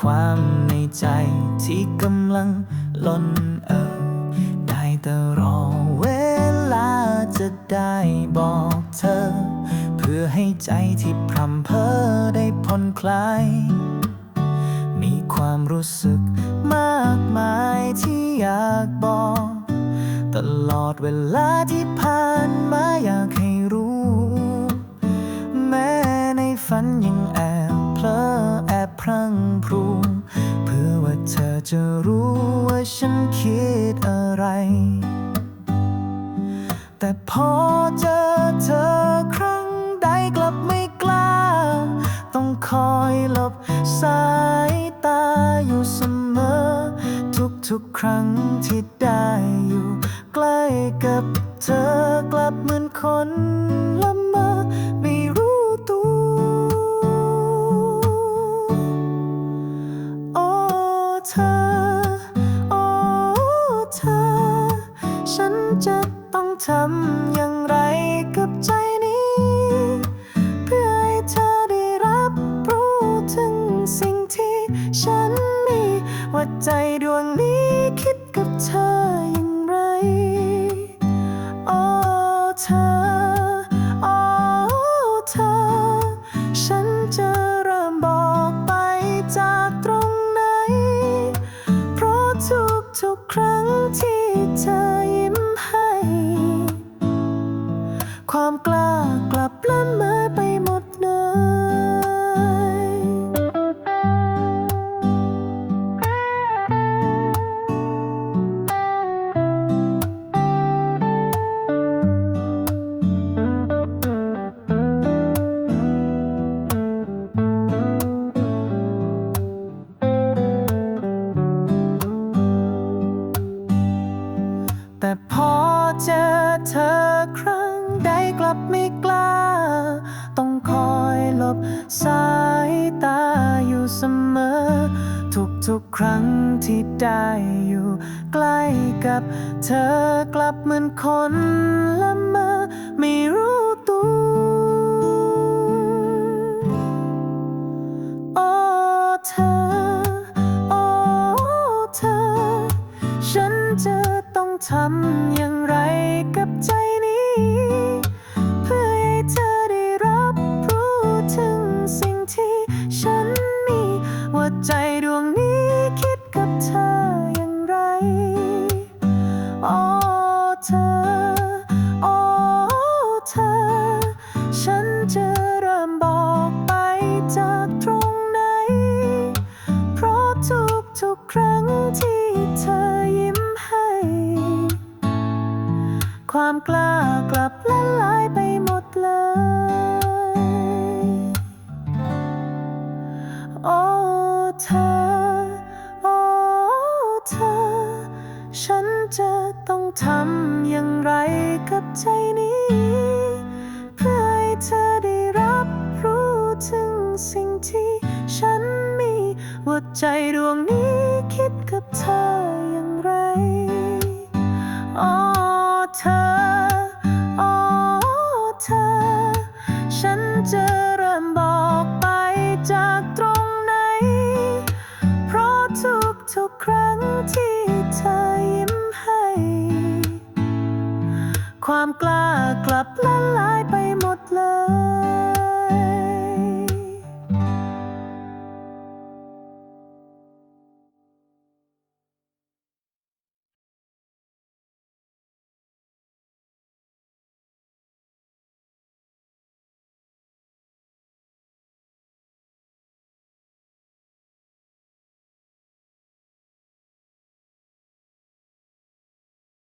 ความในใจที่กำลังล้นเอ่อได้แต่รอเวลาจะได้บอกเธอ เพื่อให้ใจที่พรำเพ้อได้ผ่อนคลาย มีความรู้สึกมากมายที่อยากบอก ตลอดเวลาที่ผ่านมาอยาก รังพรูเพื่อว่าเธอจะรู้ว่าฉันคิดอะไร แต่พอเจอเธอครั้งใดกลับไม่กล้า ต้องคอยหลบสายตาอยู่เสมอ ทุกๆครั้งที่ได้อยู่ ใกล้กับเธอกลับเหมือนคน จะต้องทำอย่างไรกับใจ ความกล้ากลับละเมอไปหมดเลยแต่พอเจอเธอครั้ง ใดกลับไม่กล้า ต้องคอยหลบสายตาอยู่เสมอ ทุกๆครั้งที่ได้อยู่ ใกล้กับเธอกลับเหมือนคนละเมอไม่รู้ตัวโอ้เธอ โอ้เธอ ฉันจะต้องทำย่าง จะเริ่มบอกไปจากตรงไหน เพราะทุกทุกๆครั้งที่เธอยิ้มให้ ความกล้ากลับละลายไปหมดเลย โอ้เธอ โอ้เธอ ฉันจะต้องทำอย่างไรกับใจนี้ เธอได้รับรู้ถึงสิ่งที่ฉันมีว่าใจดวงนี้คิดกับเธออย่างไรโอ้เธอโอ้เธอ ฉันจะเริ่มบอกไปจากตรงไหน เพราะทุกทุกครั้งที่เธอยิ้มให้ ความกล้ากลับ